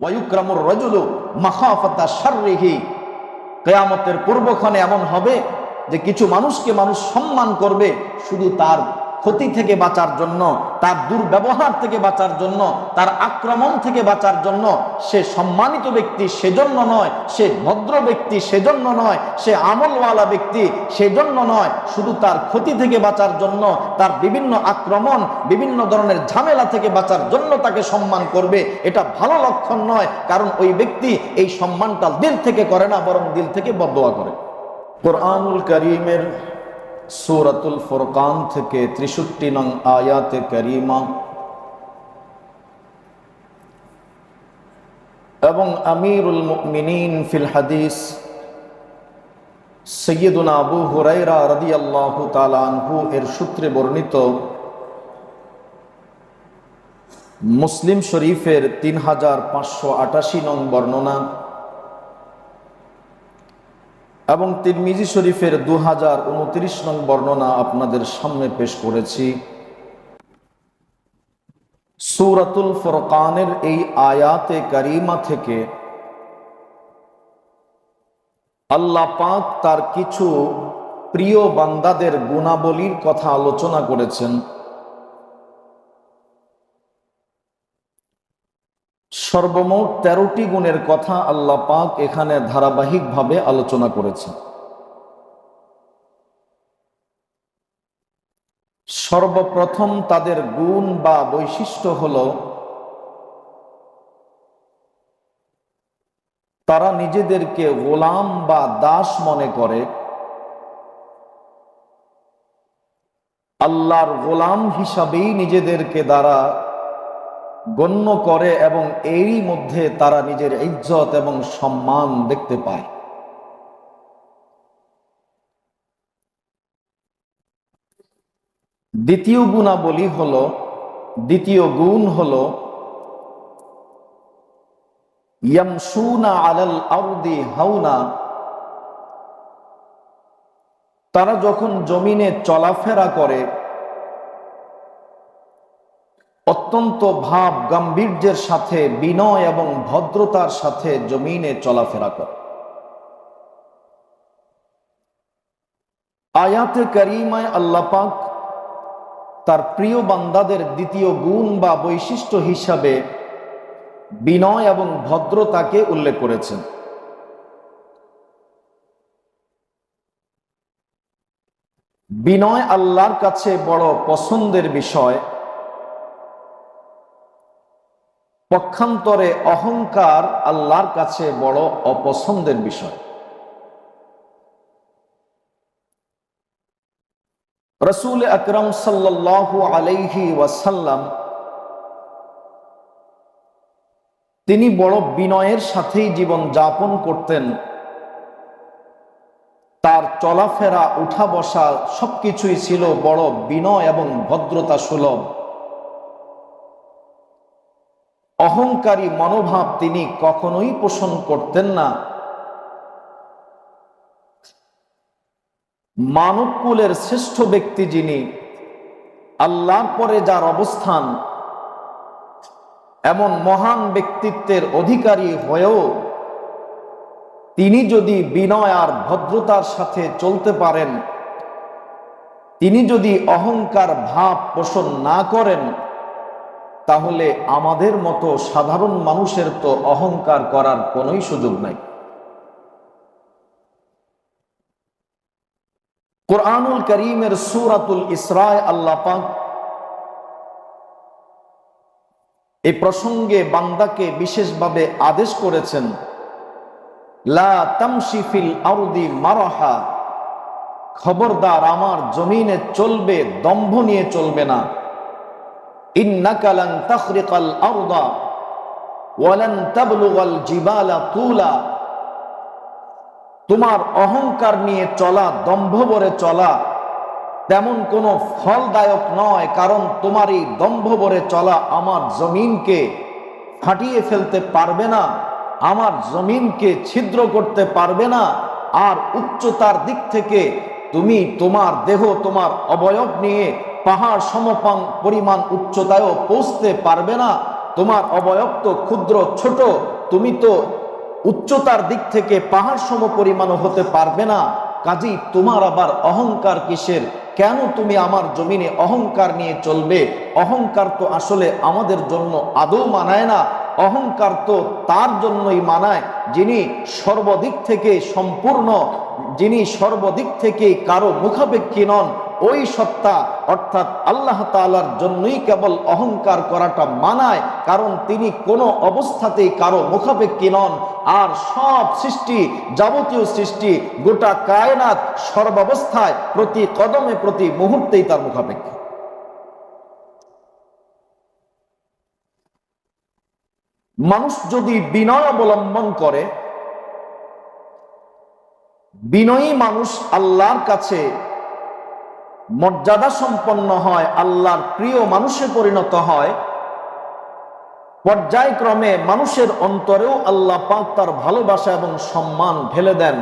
ওয়ায়ুক্রামুর রজুলু মাখাফাতা শাররিহি। কেয়ামতের পূর্বক্ষণে এমন হবে যে কিছু মানুষকে মানুষ সম্মান করবে, শুধু তার ক্ষতি থেকে বাঁচার জন্য, তার দুর্ব্যবহার থেকে বাঁচার জন্য, তার আক্রমণ থেকে বাঁচার জন্য সে সম্মানিত ব্যক্তি সেজন্য নয়, সে ভদ্র ব্যক্তি সেজন্য নয়, সে আমলওয়ালা ব্যক্তি সেজন্য নয়। শুধু তার ক্ষতি থেকে বাঁচার জন্য, তার বিভিন্ন আক্রমণ, বিভিন্ন ধরনের ঝামেলা থেকে বাঁচার জন্য তাকে সম্মান করবে, এটা ভালো লক্ষণ নয়, কারণ ওই ব্যক্তি এই সম্মানটা দিল থেকে করে না, বরং দিল থেকে বদোয়া করে। কোরআনুল করিমের সূরাতুল ফুরকান থেকে ত্রিষট্টি নং আয়াতে করিমা। এবং আমিরুল মুমিনিন ফিল হাদিস, সৈয়দুনা আবু হুরাইরা রাদিয়াল্লাহু তাআলা আনহু এর সূত্রে বর্ণিত, মুসলিম শরীফের তিন হাজার পাঁচশো আটাশি নং বর্ণনা। এবং তিরমিজি শরীফের দু হাজার উনত্রিশ নং বর্ণনা আপনাদের সামনে পেশ করেছি। সুরাতুল ফরকানের এই আয়াতে কারিমা থেকে আল্লাহ পাক তার কিছু প্রিয় বান্দাদের গুণাবলীর কথা আলোচনা করেছেন। সর্বমোট তেরোটি গুণের কথা আল্লাহ পাক এখানে ধারাবাহিকভাবে আলোচনা করেছেন। সর্বপ্রথম তাদের গুণ বা বৈশিষ্ট্য হল, তারা নিজেদেরকে গোলাম বা দাস মনে করে। আল্লাহর গোলাম হিসাবেই নিজেদেরকে দ্বারা গণ্য করে এবং এরই মধ্যে তারা নিজের ইজ্জত এবং সম্মান দেখতে পায়। দ্বিতীয় গুণাবলী হল, দ্বিতীয় গুণ হল আলাল আরদি হাউনা তারা যখন জমিনে চলাফেরা করে অত্যন্ত ভাব গাম্ভীর্যের সাথে, বিনয় এবং ভদ্রতার সাথে জমিনে চলাফেরা করে। আয়াতে করিমায় আল্লাপাক তার প্রিয় বান্দাদের দ্বিতীয় গুণ বা বৈশিষ্ট্য হিসাবে বিনয় এবং ভদ্রতাকে উল্লেখ করেছেন। বিনয় আল্লাহর কাছে বড় পছন্দের বিষয় পক্ষান্তরে অহংকার আল্লাহর কাছে বড় অপছন্দের বিষয়। রসুল আকরম সাল্লাহ আলাইহি ওয়াসাল্লাম তিনি বড় বিনয়ের সাথেই জীবন যাপন করতেন। তার চলাফেরা উঠা বসা সবকিছুই ছিল বড় বিনয় এবং ভদ্রতা সুলভ অহংকারী মনোভাব তিনি কখনোই পোষণ করতেন না। মানবকুলের শ্রেষ্ঠ ব্যক্তি যিনি, আল্লাহর পরে যার অবস্থান, এমন মহান ব্যক্তিত্বের অধিকারী হয়েও তিনি যদি বিনয় আর ভদ্রতার সাথে চলতে পারেন, তিনি যদি অহংকার ভাব পোষণ না করেন তাহলে আমাদের মতো সাধারণ মানুষের তো অহংকার করার কোনোই সুযোগ নাই। কোরআনুল করিমের সুরাতুল ইসরায় আল্লাহ পাক এই প্রসঙ্গে বান্দাকে বিশেষভাবে আদেশ করেছেন খবরদার আমার জমিনে চলবে, দম্ভ নিয়ে চলবে না। ইন্নাকালান তাখরিকাল আরদা ওয়ালান তাবলুগাল জিবালা তুলা। তোমার অহংকার নিয়ে চলা দম্ভ ভরে চলা তেমন কোনো ফলদায়ক নয়, কারণ তোমার এই দম্ভ ভরে চলা আমার জমিনকে ফাটিয়ে ফেলতে পারবে না, আমার জমিনকে ছিদ্র করতে পারবে না, আর উচ্চতার দিক থেকে তুমি তোমার দেহ, তোমার অবয়ব নিয়ে পাহাড় সমপান পরিমাণ উচ্চতায়ও পৌঁছতে পারবে না। তোমার অবয়ব তো ক্ষুদ্র, ছোট, তুমি তো উচ্চতার দিক থেকে পাহাড় সম পরিমাণও হতে পারবে না। কাজেই তোমার আবার অহংকার কিসের? কেন তুমি আমার জমিনে অহংকার নিয়ে চলবে? অহংকার তো আসলে আমাদের জন্য আদৌ মানায় না। অহংকার তো তার জন্যই মানায়, যিনি সর্বদিক থেকে সম্পূর্ণ, যিনি সর্বদিক থেকে কারও মুখাপেক্ষী নন। ওই সত্তা অর্থাৎ আল্লাহ তালার জন্যই কেবল অহংকার করাটা মানায়, কারণ তিনি কোনো অবস্থাতেই কারও মুখাপেক্ষী নন। আর সব সৃষ্টি, যাবতীয় সৃষ্টি গোটা কায়নাত সর্বাবস্থায় প্রতি কদমে প্রতি মুহূর্তেই তার মুখাপেক্ষী। মানুষ যদি বিনয় অবলম্বন করে, বিনয়ী মানুষ আল্লাহর কাছে মর্যাদা সম্পন্ন হয়, আল্লাহর প্রিয় মানুষে পরিণত হয়, পর্যায়ক্রমে মানুষের অন্তরেও আল্লাহ পাক তার ভালোবাসা এবং সম্মান ঢেলে দেন।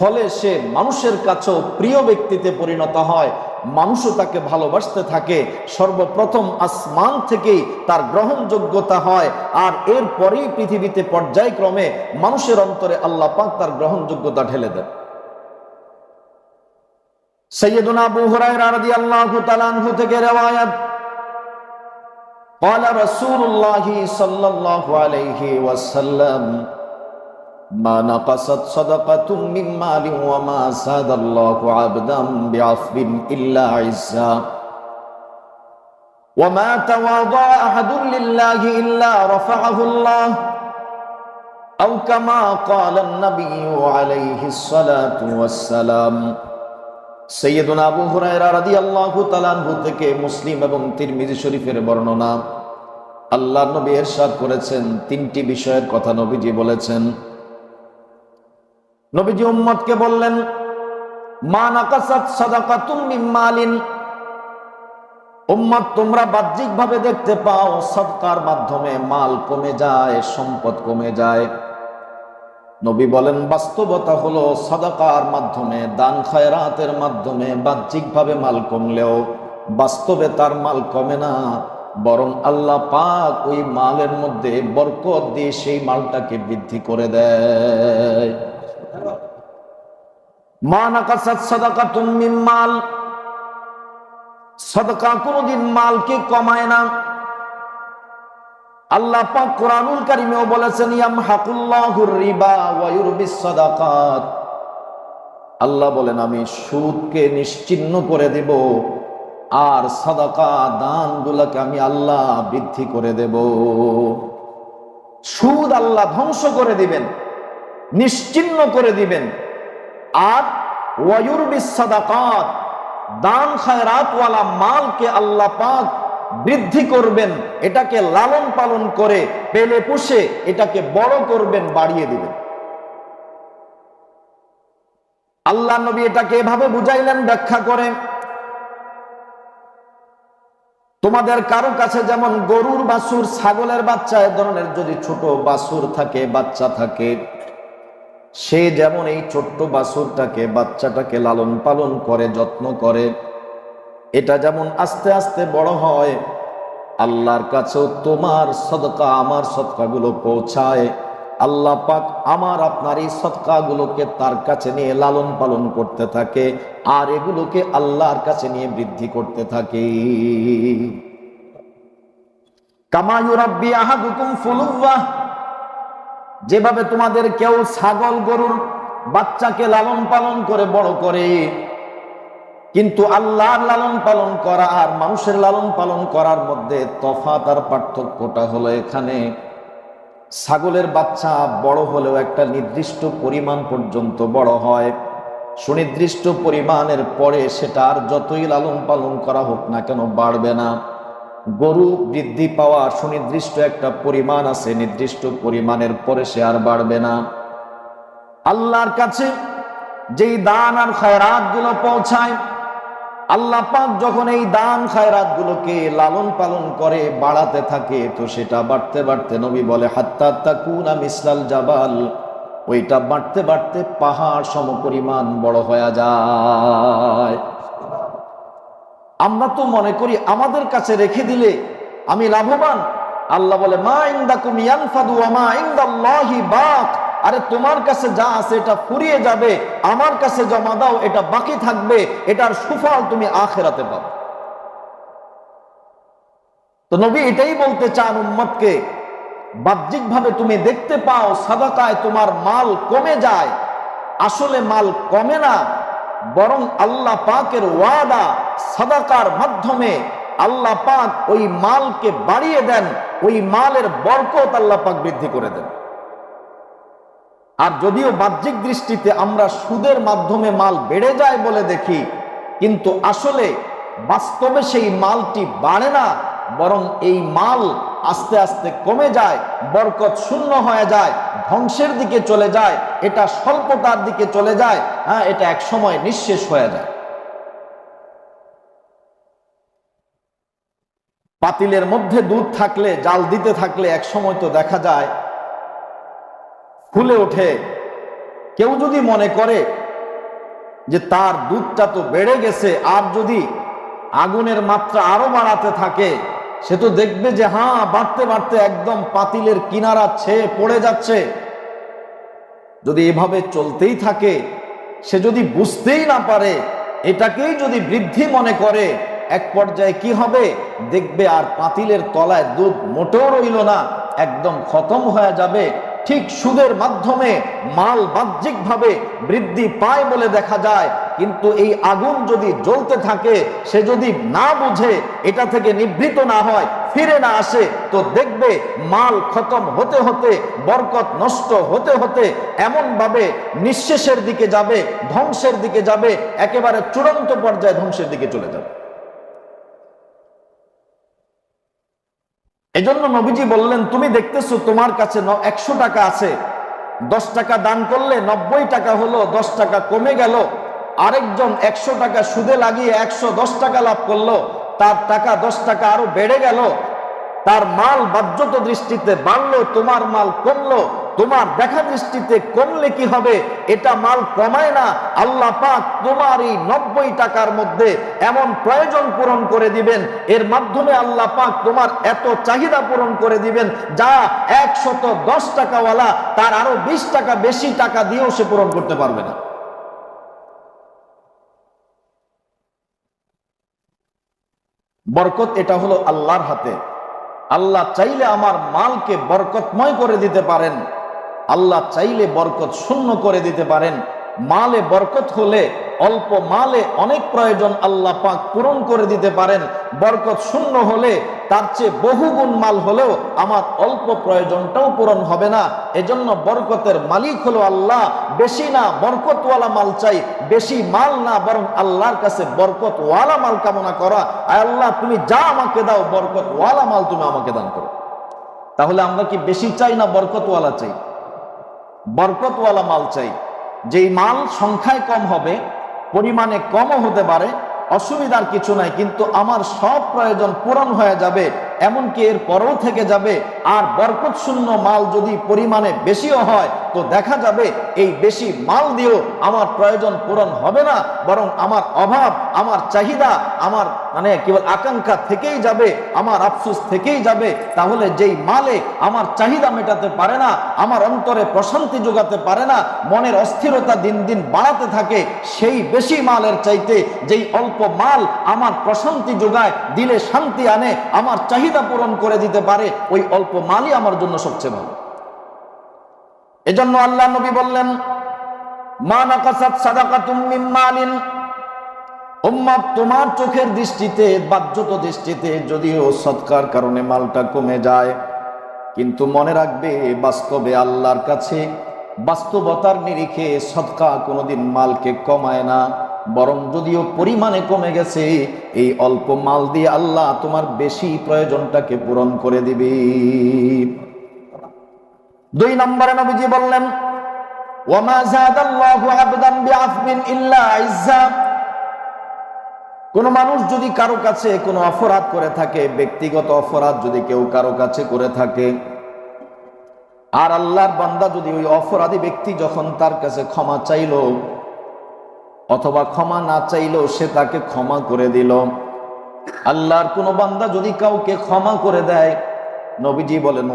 ফলে সে মানুষের কাছেও প্রিয় ব্যক্তিতে পরিণত হয়, মানুষও তাকে ভালোবাসতে থাকে, সর্বপ্রথম আসমান থেকেই তার গ্রহণযোগ্যতা হয় আর এরপরেই পৃথিবীতে পর্যায়ক্রমে মানুষের অন্তরে আল্লাহ পাক তার গ্রহণযোগ্যতা ঢেলে দেন। সৈয়দুনা আবু হুরায়রা রাদিয়াল্লাহু তাআলা আনহু থেকে রওয়ায়াত قال رسول الله صلى الله عليه وسلم ما نقصت صدقة من مال وما زاد الله عبدا بعفو إلا عزا وما تواضع أحد لله إلا رفعه الله أو كما قال النبي عليه الصلاة والسلام সৈয়দুনা আবু হুরায়রা তাআলা আনহু থেকে মুসলিম এবং তিরমিজি শরীফের বর্ণনা। আল্লাহ নবী এরশাদ করেছেন তিনটি বিষয়ের কথা নবীজি বলেছেন। নবীজি উম্মতকে বললেন, মা নাকাসাত সাদাকাতুম মিন মালিন। উম্মত, তোমরা বাহ্যিক ভাবে দেখতে পাও সদকার মাধ্যমে মাল কমে যায়, সম্পদ কমে যায়। নবী বলেন, বাস্তবতা হলো সদাকার মাধ্যমে, দান খায়রাতের মাধ্যমে বাহ্যিকভাবে মাল কমলেও বাস্তবে তার মাল কমে না। বরং আল্লাহ পাক ওই মালের মধ্যে বরকত দিয়ে সেই মালটাকে বৃদ্ধি করে দেয়। মাল। সদকা কোনোদিন মালকে কমায় না। আল্লাহ পাক কোরআনুল কারিমেও বলেছেন ইয়াম হাকুল্লাহুর রিবা ওয়া ইউরবিস সাদাকাত। আল্লাহ বলেন, আমি সুদকে নিশ্চিহ্ন করে দেব আর সাদাকা দানগুলোকে আমি আল্লাহ বৃদ্ধি করে দেব। সুদ আল্লাহ ধ্বংস করে দিবেন, নিশ্চিহ্ন করে দিবেন। আর ওয়ায়ুরবিস সাদাকাত, দান খায়রাতওয়ালা মালকে আল্লাহ পাক বৃদ্ধি করবেন, এটাকে লালন পালন করে পেলে পুষে এটাকে বড় করবেন, বাড়িয়ে দিবেন। আল্লাহ নবী এটাকে এভাবে বুঝাইলেন, ব্যাখ্যা করে, তোমাদের কারও কাছে যেমন গরুর বাছুর, ছাগলের বাচ্চা, এ ধরনের যদি ছোট বাছুর থাকে, বাচ্চা থাকে, সে যেমন এই ছোট্ট বাছুরটাকে, বাচ্চাটাকে লালন পালন করে, যত্ন করে এটা যেমন আস্তে আস্তে বড় হয়, আল্লাহর কাছেও তোমার সদকা, আমার সদকাগুলো পৌঁছায়। আল্লাহ পাক আমার আপনার এই সদকাগুলোকে তার কাছে নিয়ে লালন পালন করতে থাকে, আর এগুলোকে আল্লাহর কাছে নিয়ে বৃদ্ধি করতে থাকে। যেভাবে তোমাদের কেউ ছাগল গরুর বাচ্চাকে লালন পালন করে, বড় করে কিন্তু আল্লাহর লালন পালন করা আর মানুষের লালন পালন করার মধ্যে তফাত আর পার্থক্যটা হলো এখানে ছাগলের বাচ্চা বড় হলেও একটা নির্দিষ্ট পরিমাণ পর্যন্ত বড় হয়। সুনির্দিষ্ট পরিমাণের পরে সেটা আর যতই লালন পালন করা হোক না কেন বাড়বে না। গরু বৃদ্ধি পাওয়া সুনির্দিষ্ট একটা পরিমাণ আছে, নির্দিষ্ট পরিমাণের পরে সে আর বাড়বে না। আল্লাহর কাছে যেই দান আর খায়রাতগুলো পৌঁছায় আল্লাহ পাক যখন এই দান খায়রাত গুলোকে লালন পালন করে বাড়াতে থাকে, তো সেটা বাড়তে বাড়তে নবী বলে, হাত্তা তাকুনা মিসলাল জাবাল। ওইটা বাড়তে বাড়তে পাহাড় সমপরিমাণ বড় হয়ে যায়। আমরা তো মনে করি আমাদের কাছে রেখে দিলে আমি লাভবান। আল্লাহ বলে, মা ইন্দাকুম ইয়ানফাদু ওয়া মা বাক। আরে তোমার কাছে যা আছে এটা ফুরিয়ে যাবে, আমার কাছে জমা দাও, এটা বাকি থাকবে, এটার সুফল তুমি আখেরাতে পাবে। তো নবী এটাই বলতে চান উম্মতকে, বাহ্যিকভাবে তুমি দেখতে পাও সাদাকায় তোমার মাল কমে যায়, আসলে মাল কমে না, বরং আল্লাহ পাকের ওয়াদা সাদাকার মাধ্যমে আল্লাহ পাক ওই মালকে বাড়িয়ে দেন, ওই মালের বরকত আল্লাহ পাক বৃদ্ধি করে দেন। আর যদিও বাহ্যিক দৃষ্টিতে আমরা সুদের মাধ্যমে মাল বেড়ে যায় বলে দেখি, কিন্তু আসলে বাস্তবে সেই মালটি বাড়ে না, বরং এই মাল আস্তে আস্তে কমে যায়, বরকত শূন্য হয়ে যায়, ধ্বংসের দিকে চলে যায়, এটা স্বল্পতার দিকে চলে যায় হ্যাঁ এটা এক সময় নিঃশেষ হয়ে যায়। পাতিলের মধ্যে দুধ থাকলে, জাল দিতে থাকলে এক সময় তো দেখা যায় ফুলে ওঠে। কেউ যদি মনে করে যে তার দুধটা তো বেড়ে গেছে, আর যদি আগুনের মাত্রা আরও বাড়াতে থাকে, সে তো দেখবে যে হ্যাঁ বাড়তে বাড়তে একদম পাতিলের কিনারা ছেয়ে পড়ে যাচ্ছে। যদি এভাবে চলতেই থাকে, সে যদি বুঝতেই না পারে, এটাকেই যদি বৃদ্ধি মনে করে, এক পর্যায়ে কি হবে? দেখবে আর পাতিলের তলায় দুধ মোটেও রইল না, একদম খতম হয়ে যাবে। ঠিক সুদের মাধ্যমে মাল বাহ্যিকভাবে বৃদ্ধি পায় বলে দেখা যায়। কিন্তু এই আগুন যদি জ্বলতে থাকে, সে যদি না বুঝে, এটা থেকে নিবৃত না হয়, ফিরে না আসে, তো দেখবে মাল খতম হতে হতে, বরকত নষ্ট হতে হতে এমন ভাবে নিঃশেষের দিকে যাবে, ধ্বংসের দিকে যাবে, একেবারে চূড়ান্ত পর্যায়ে ধ্বংসের দিকে চলে যাবে। এজন্য নবীজি বললেন, তুমি দেখতেছো তোমার কাছে একশো টাকা আছে। দশ টাকা দান করলে নব্বই টাকা হলো, দশ টাকা কমে গেল। আরেকজন একশো টাকা সুদে লাগিয়ে একশো দশ টাকা লাভ করল। তার টাকা দশ টাকা আরও বেড়ে গেল। তার মাল বাহ্যত দৃষ্টিতে বাড়লো, তোমার মাল কমলো। তোমার দেখা দৃষ্টিতে কমলে কি হবে? এটা মাল কমায় না। আল্লাহ পাক তোমার এই নব্বই টাকার মধ্যে এমন প্রয়োজন পূরণ করে দিবেন। এর মাধ্যমে আল্লাহ পাক তোমার এত চাহিদা পূরণ করে দিবেন যা একশত দশ টাকাওয়ালা তার আরও বিশ টাকা বেশি টাকা দিয়েও সে পূরণ করতে পারবে না। বরকত এটা হলো আল্লাহর হাতে। আল্লাহ চাইলে আমার মালকে বরকতময় করে দিতে পারেন। আল্লাহ চাইলে বরকত শূন্য করে দিতে পারেন। মালে বরকত হলে অল্প মালে অনেক প্রয়োজন আল্লাহ পাক পূরণ করে দিতে পারেন। বরকত শূন্য হলে তার চেয়ে বহুগুণ মাল হলেও আমার অল্প প্রয়োজনটাও পূরণ হবে না। এজন্য বরকতের মালিক হলো আল্লাহ। বেশি না বরকতওয়ালা মাল চাই, বেশি মাল না বরং আল্লাহর কাছে বরকতওয়ালা মাল কামনা করা। আল্লাহ, তুমি যা আমাকে দাও, বরকতওয়ালা মাল তুমি আমাকে দান করো। তাহলে আমরা কি বেশি চাই না বরকতওয়ালা চাই? বরকতওয়ালা মাল চাই। যেই মাল সংখ্যায় কম হবে, পরিমাণে কমও হতে পারে, অসুবিধার কিছু নাই, কিন্তু আমার সব প্রয়োজন পূরণ হয়ে যাবে। এমনকি এর পরেও থেকে যাবে। আর বরকত শূন্য মাল যদি পরিমাণে বেশিও হয়, তো দেখা যাবে এই বেশি মাল দিয়েও আমার প্রয়োজন পূরণ হবে না, বরং আমার অভাব, আমার চাহিদা, আমার মানে কেবল আকাঙ্ক্ষা থেকেই যাবে, আমার আফসুস থেকেই যাবে। তাহলে যেই মালে আমার চাহিদা মেটাতে পারে না, আমার অন্তরে প্রশান্তি যোগাতে পারে না, মনের অস্থিরতা দিন দিন বাড়াতে থাকে, সেই বেশি মালের চাইতে যেই অল্প মাল আমার প্রশান্তি যোগায়, দিলে শান্তি আনে, আমার চাহিদা পূরণ করে দিতে পারে, ওই অল্প মালই আমার জন্য সবচেয়ে ভালো। এজন্য আল্লাহ নবী বললেন, মা নাকাসাত সাদাকাতুম মিন মালিন। উম্মত, তোমার চোখের দৃষ্টিতে, বাহ্যত দৃষ্টিতে যদিও সৎকার কারণে মালটা কমে যায়, কিন্তু মনে রাখবে বাস্তবে আল্লাহর কাছে বাস্তবতার নিরিখে সৎকা কোনোদিন মালকে কমায় না। বরং যদিও পরিমাণে কমে গেছে, এই অল্প মাল দিয়ে আল্লাহ তোমার বেশি প্রয়োজনটাকে পূরণ করে দিবে। দুই নম্বরে নবীজি বললেন কোন মানুষ যদি কারও কাছে কোনো অপরাধ করে থাকে, ব্যক্তিগত অপরাধ যদি কেউ কারও কাছে করে থাকে, আর আল্লাহর বান্দা যদি ওই অপরাধী ব্যক্তি যখন তার কাছে ক্ষমা চাইল অথবা ক্ষমা না চাইলেও সে তাকে ক্ষমা করে দিল। আল্লাহর কোনো বান্দা যদি কাউকে ক্ষমা করে দেয়, নবীজি বলেন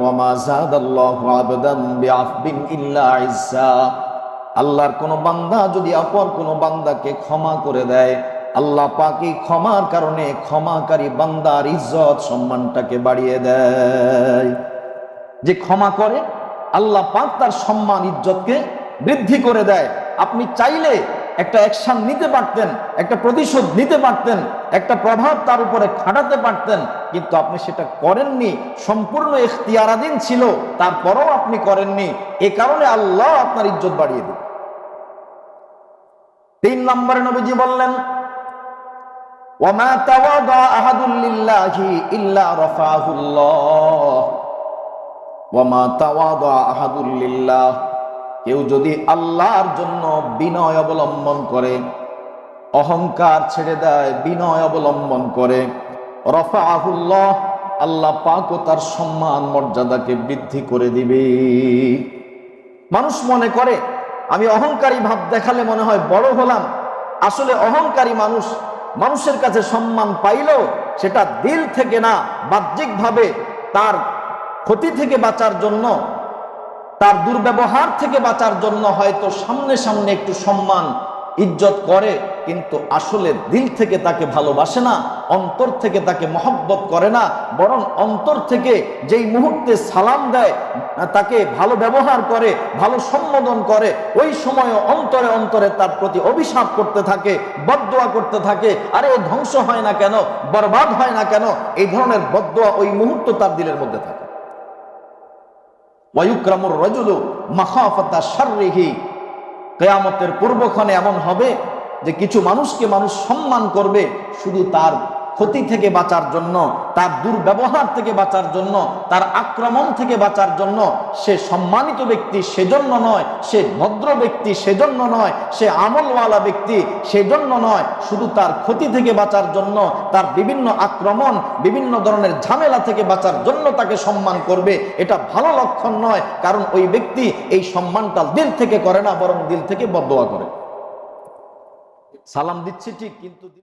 আল্লাহর কোন বান্দা যদি অপর কোন বান্দাকে ক্ষমা করে দেয়, আল্লাহ পাকি ক্ষমার কারণে ক্ষমাকারী বান্দার ইজ্জত সম্মানটাকে বাড়িয়ে দেয়। যে ক্ষমা করে, আল্লাহ পাক তার সম্মান, ইজ্জতকে বৃদ্ধি করে দেয়। আপনি চাইলে একটা অ্যাকশন নিতে পারতেন, একটা প্রতিশোধ নিতে পারতেন, একটা প্রভাব তার উপরে খাটাতে পারতেন, কিন্তু আপনি সেটা করেননি। সম্পূর্ণ এখতিয়ারাধীন ছিল, তারপরও আপনি করেননি। এ কারণে আল্লাহ আপনার ইজ্জত বাড়িয়ে দেবে তিন নম্বরে নবীজি বললেন ওয়ামা তাওয়াদা আহাদুল কেউ যদি আল্লাহর জন্য বিনয় অবলম্বন করে, অহংকার ছেড়ে দেয়, বিনয় অবলম্বন করে রফাহুল্লাহ আল্লাহ পাক ও তার সম্মান, মর্যাদাকে বৃদ্ধি করে দিবে। মানুষ মনে করে, আমি অহংকারী ভাব দেখালে মনে হয় বড় হলাম। আসলে অহংকারী মানুষ মানুষের কাছে সম্মান পাইলেও সেটা দিল থেকে না, বাহ্যিকভাবে তার ক্ষতি থেকে বাঁচার জন্য তার দুর্ব্যবহার থেকে বাঁচার জন্য হয়তো সামনে সামনে একটু সম্মান, ইজ্জত করে, কিন্তু আসলে দিল থেকে তাকে ভালোবাসে না, অন্তর থেকে তাকে মহব্বত করে না, বরং অন্তর থেকে যেই মুহূর্তে সালাম দেয়, তাকে ভালো ব্যবহার করে, ভালো সম্বোধন করে, ওই সময় অন্তরে অন্তরে তার প্রতি অভিশাপ করতে থাকে বদোয়া করতে থাকে, আরে ধ্বংস হয় না কেন, বরবাদ হয় না কেন, এই ধরনের বদোয়া ওই মুহূর্ত তার দিলের মধ্যে থাকে। ওয়ুক্রামুর রজুলু মাখাফাতা সার্রিহি কেয়ামতের পূর্বক্ষণে এমন হবে যে কিছু মানুষকে মানুষ সম্মান করবে, শুধু তার ক্ষতি থেকে বাঁচার জন্য, তার দুর্ব্যবহার থেকে বাঁচার জন্য, তার আক্রমণ থেকে বাঁচার জন্য, সে সম্মানিত ব্যক্তি সেজন্য নয়, সে ভদ্র ব্যক্তি সেজন্য নয়, সে আমলওয়ালা ব্যক্তি সেজন্য নয়, শুধু তার ক্ষতি থেকে বাঁচার জন্য, তার বিভিন্ন আক্রমণ, বিভিন্ন ধরনের ঝামেলা থেকে বাঁচার জন্য তাকে সম্মান করবে, এটা ভালো লক্ষণ নয়, কারণ ওই ব্যক্তি এই সম্মানটা দিল থেকে করে না, বরং দিল থেকে বদোয়া করে। সালাম দিচ্ছি ঠিক, কিন্তু